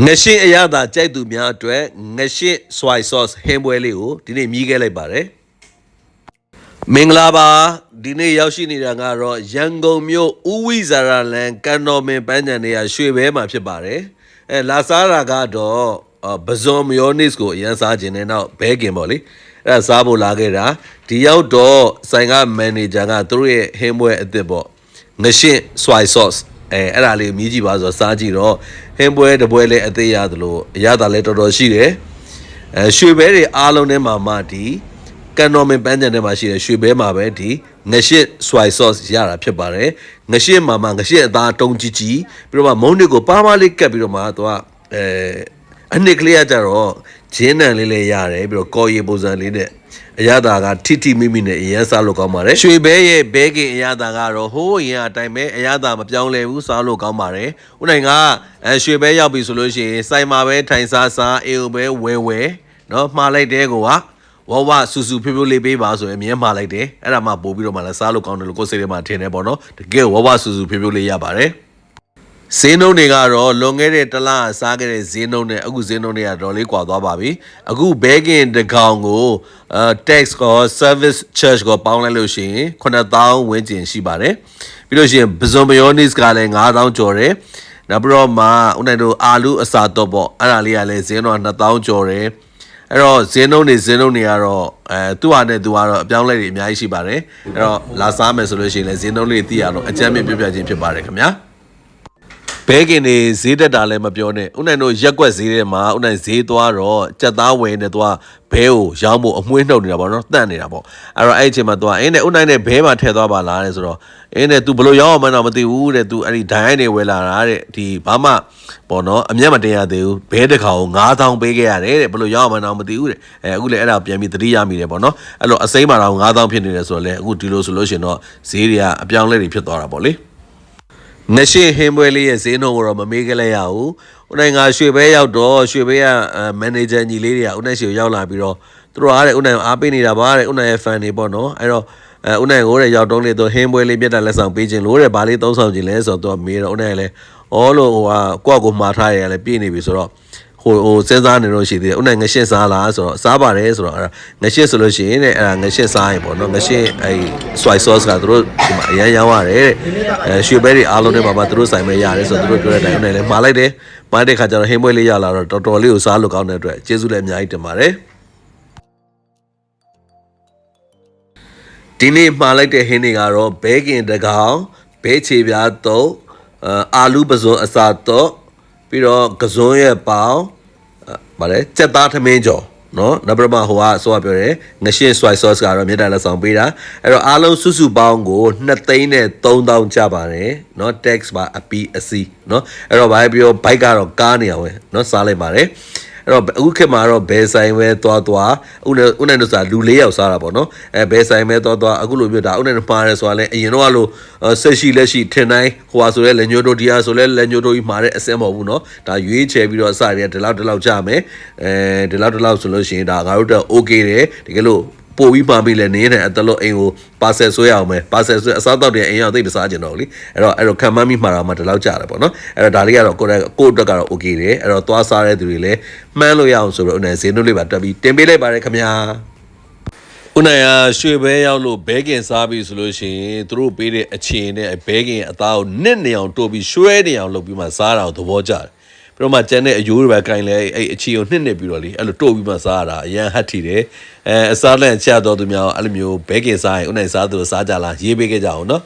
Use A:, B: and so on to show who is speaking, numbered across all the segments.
A: ငရှင်းအရသာကြိုက်သူများအတွက်ငရှင်း soy sauce ဟင်းပွဲလေးကိုဒီနေ့မြည်ခဲ့လိုက်ပါတယ်မင်္ဂလာပါဒီနေ့ရောက်ရှိနေတာကတော့ရန်ကုန်မြို့ဦးဝိဇာရလန်ကန်တော်မင်ပန်းချံနေရရွှေဘဲမှာဖြစ်ပါတယ်အဲလာစားတာကတော့အော်ဘဇွန်မယောနစ်ကိုအရင်စားခြင်းနဲ့နောက်ဘဲကင်ပေါ့လေအဲဒါစားဖို့လာခဲ့တာဒီရောက်တော့ဆိုင်ကမန်နေဂျာကသူတို့ရဲ့ဟင်းပွဲအစ်စ်ပေါ့ငရှင်း soy sauce အဲအဲ့ဒါလေးကိုမြည်ကြည့်ပါဆိုတော့စားကြည့်တော့ဟင်းပွဲတစ်ပွဲလေးအသေးရသလိုအရသာလည်းတော်တော်ရှိတယ်အဲရွှေဘဲတွေအားလုံးထဲမှာမှဒီကန်တော်မင်ပန်းချန်ထဲမှာရှိတဲ့ရွှေဘဲမှာပဲဒီငရှစ် soy sauce ရတာဖြစ်ပါတယ်ငရှစ်မှာမှငရှစ်အသားတုံးကြီးကြီးပြီးတော့မှမုန်းတွေကိုပါးပါးလေးကတ်ပြီးတော့မှသူကအဲအနှစ်ကလေးကကြတော့ဂျင်းနံလေးလေးရတယ်ပြီးတော့ကော်ရီပုံစံလေးနဲ့ အရသာကထိထိမိမိနဲ့အရင်စားလို့ကောင်းပါတယ်ရွှေဘဲရဲ့ဘဲကင်အရသာကတော့ဟိုးရင်အတိုင်းပဲအရသာမပြောင်းလဲဘူးစားလို့ကောင်းပါတယ်ဥနိုင်ကရွှေဘဲရောက်ပြီဆိုလို့ရှိရင်စိုင်မာပဲထိုင်စားစားအေအိုပဲဝဲဝဲနော်မှားလိုက်တဲ့ကောကဝဝဆူဆူဖြိုးဖြိုးလေးပေးပါဆိုရင်အမြဲမှားလိုက်တယ်အဲ့ဒါမှပို့ပြီးတော့မှလည်းစားလို့ကောင်းတယ်လို့ကိုယ်စိတ်ထဲမှာထင်တယ်ပေါ့နော်တကယ်ဝဝဆူဆူဖြိုးဖြိုးလေးရပါတယ် ဈေးနှုန်းတွေကတော့လွန်ခဲ့တဲ့တစ်လစားခဲ့တဲ့ဈေးနှုန်းနဲ့အခုဈေးနှုန်းတွေကတော်လေးကွာသွားပါပြီအခုဘဲကင်တစ်ကောင်ကိုအဲ tax ကော service charge ကောပေါင်းလိုက်လို့ရှိရင်9000ဝန်းကျင်ရှိပါတယ်ပြီးလို့ရှိရင်ဘဇွန်မယောနစ်ကလည်း9000ကျော်တယ်နောက်ပြီးတော့မှဦးနိုင်တို့အာလူအစာတော့ပေါ့အဲ့ဒါလေးကလည်းဈေးနှုန်း2000ကျော်တယ်အဲ့တော့ဈေးနှုန်းတွေဈေးနှုန်းတွေကတော့အဲသူ့ဟာနဲ့သူကတော့အပြောင်းအလဲတွေအများကြီးရှိပါတယ်အဲ့တော့လာစားမယ်ဆိုလို့ရှိရင်လည်းဈေးနှုန်းလေးသိရတော့အကြမ်းမြင့်ပြပြချင်းဖြစ်ပါတယ်ခင်ဗျာ ဘဲကင်နေဈေးတက်တာလည်းမပြောနဲ့ဥနိုင်တို့ရက်ွက်ဈေးထဲမှာဥနိုင်ဈေးသွားတော့ကြက်သားဝယ်နေသွားဘဲကိုရောင်းဖို့အမွှေးနှုတ်နေတာပေါ့နော်တန့်နေတာပေါ့အဲ့တော့အဲ့အချိန်မှာသွားအင်းနဲ့ဥနိုင်နဲ့ဘဲမှာထည့်သွားပါလားတဲ့ဆိုတော့အင်းနဲ့ तू ဘလို့ရောင်းအောင်မှန်းတော့မသိဘူးတဲ့ तू အဲ့ဒီဒိုင်းနေဝယ်လာတာတဲ့ဒီဘာမှပေါ့နော်အမျက်မတင်ရသေးဘူးဘဲတစ်ခါကို9000ပေးခဲ့ရတယ်တဲ့ဘလို့ရောင်းအောင်မှန်းတော့မသိဘူးတဲ့အဲအခုလည်းအဲ့ဒါပြန်ပြီးသတိရမိတယ်ပေါ့နော်အဲ့လိုအစိမ်းမှာတော့9000ဖြစ်နေတယ်ဆိုတော့လေအခုဒီလိုဆိုလို့ရှင်တော့ဈေးတွေကအပြောင်းလဲတွေဖြစ်သွားတာပေါ့လေ ငရှိဟင်းပွဲလေးရဲ့ဈေးနှုန်းကိုတော့မမေးကြလိုက်ရဘူး။ဦးနိုင်ကရွှေဘဲရောက်တော့ရွှေဘဲကမန်နေဂျာညီလေးတွေကဦးနိုင်ရှိကိုရောက်လာပြီးတော့သူတို့အားတဲ့ဦးနိုင်ကိုအားပေးနေတာပါတဲ့ဦးနိုင်ရဲ့ fan တွေပေါ့နော်။အဲ့တော့အဲဦးနိုင်ကိုတဲ့ရောက်တုံးလေးသူဟင်းပွဲလေးပြတ်တာလက်ဆောင်ပေးခြင်းလို့တဲ့ဗာလေးသုံးဆောင်ခြင်းလဲဆိုတော့သူကမေးတော့ဦးနိုင်ကလည်းအော်လို့ဟိုကကိုယ့်ကိုမှားထားရတယ်လည်းပြည့်နေပြီဆိုတော့ ဟိုဟိုစဉ်းစားနေတော့ရှိသေးတယ်ဦးနိုင်ငရှင်းစားလားဆိုတော့စားပါတယ်ဆိုတော့အဲ့ဒါငရှင်းဆိုလို့ရှိရင်တဲ့အဲ့ဒါငရှင်းစားရင်ပေါ့နော်ငရှင်းအဲ့ soy sauce ကသူတို့ဒီမှာအရန်ရောင်းရတယ်တဲ့အဲရွှေဘဲတွေအားလုံးထဲမှာမှသူတို့ဆိုင်မဲ့ရတယ်ဆိုတော့သူတို့ပြောတဲ့အတိုင်းဦးနိုင်လည်းမှားလိုက်တယ်မှားတဲ့ခါကျတော့ဟင်းပွဲလေးရလာတော့တော်တော်လေးကိုစားလို့ကောင်းတဲ့အတွက်ကျေးဇူးလည်းအများကြီးတင်ပါတယ်ဒီနေ့မှားလိုက်တဲ့ဟင်းတွေကတော့ဘဲကင်တကောင်ဘဲချေပြားတုပ်အာလူပဇွန်အစာတော့ ပြီးတော့ကစွန်းရဲ့ပေါင်အဲဗါလဲစက်သားထမင်းကျော်နော်နောက်ပြမဟိုကဆိုပြောတယ်ငရှင်း soy sauce ကတော့မြေတားလက်ဆောင်ပေးတာအဲ့တော့အားလုံးစုစုပေါင်းကို2သိန်းနဲ့3000ကျပါတယ်နော် tax ပါအပီအစီနော်အဲ့တော့ဘာပြော bike ကတော့ကားနေအောင်ပဲနော်စားလိုက်ပါတယ် အဲ့တော့အခုခေတ်မှာတော့ဘယ်ဆိုင်ပဲသွားသွားဥနဲ့ဥနဲ့တို့စားလူ၄ယောက်စားတာပေါ့နော်အဲဘယ်ဆိုင်ပဲသွားသွားအခုလိုမျိုးဒါဥနဲ့မှားရဲဆိုတာလဲအရင်တော့လို့ဆက်ရှိလက်ရှိထင်တိုင်းဟိုဟာဆိုလဲလက်ညိုတို့ဒီဟာဆိုလဲလက်ညိုတို့ကြီးမှာတဲ့အစင်မဟုတ်ဘူးနော်ဒါရွေးချယ်ပြီးတော့အစတွေကဒီလောက်ဒီလောက်ကြမယ်အဲဒီလောက်ဒီလောက်ဆိုလို့ရှိရင်ဒါငါတို့တော့ okay တယ်တကယ်လို့ ပို့ပြီးပါပြီလေနေနေအတလို့အိမ်ကိုပါဆယ်ဆွဲအောင်မယ်ပါဆယ်ဆွဲအစားတော့တဲ့အိမ်ရောက်သိပ်မစားကြတော့လေအဲ့တော့အဲ့တော့ခံမမိမှာတော့မှဒီလောက်ကြတယ်ပေါ့နော်အဲ့တော့ဒါလေးကတော့ကိုယ့်ကိုယ့်အတွက်ကတော့ okay တယ်အဲ့တော့သွားစားတဲ့သူတွေလည်းမှန်းလို့ရအောင်ဆိုတော့အနေဈေးနှုန်းလေးပါတက်ပြီးတင်ပေးလိုက်ပါတယ်ခင်ဗျာဦးနိုင်ဟာရွှေဘဲရောက်လို့ဘဲကင်စားပြီဆိုလို့ရှိရင်သူတို့ပေးတဲ့အခြေနဲ့ဘဲကင်အသားကိုနစ်နေအောင်တိုးပြီးရွှဲနေအောင်လုပ်ပြီးမှစားတာကိုသဘောကျတယ်ပြီး တော့မှကျန်တဲ့အယိုးတွေပဲကင်လဲအဲ့အခြေကိုနှစ်နှစ်ပြီးတော့လေအဲ့လိုတိုးပြီးမှစားရတာအရန်ဟတ်ထီတယ်အဲအစားလန့်ချတော့သူများအဲ့လိုမျိုးဘဲကင်စားရင်ဦးနိုင်စားသူစားကြလားရေးပေးခဲ့ကြအောင်နော်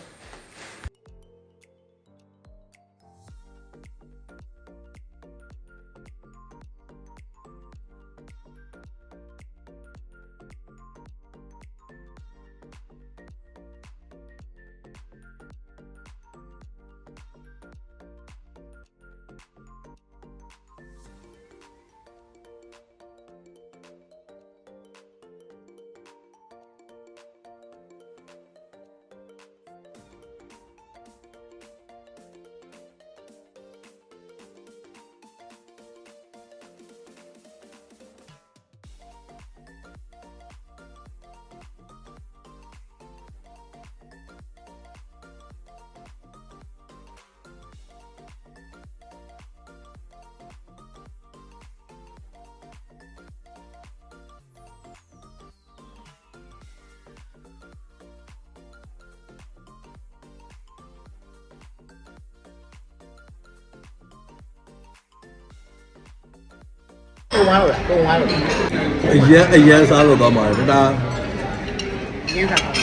B: ပုံသွားလို့လားပုံသွားလို့
A: အရန်အရန်စားလို့တော့မှာဒါ
B: ရင်းစားပါ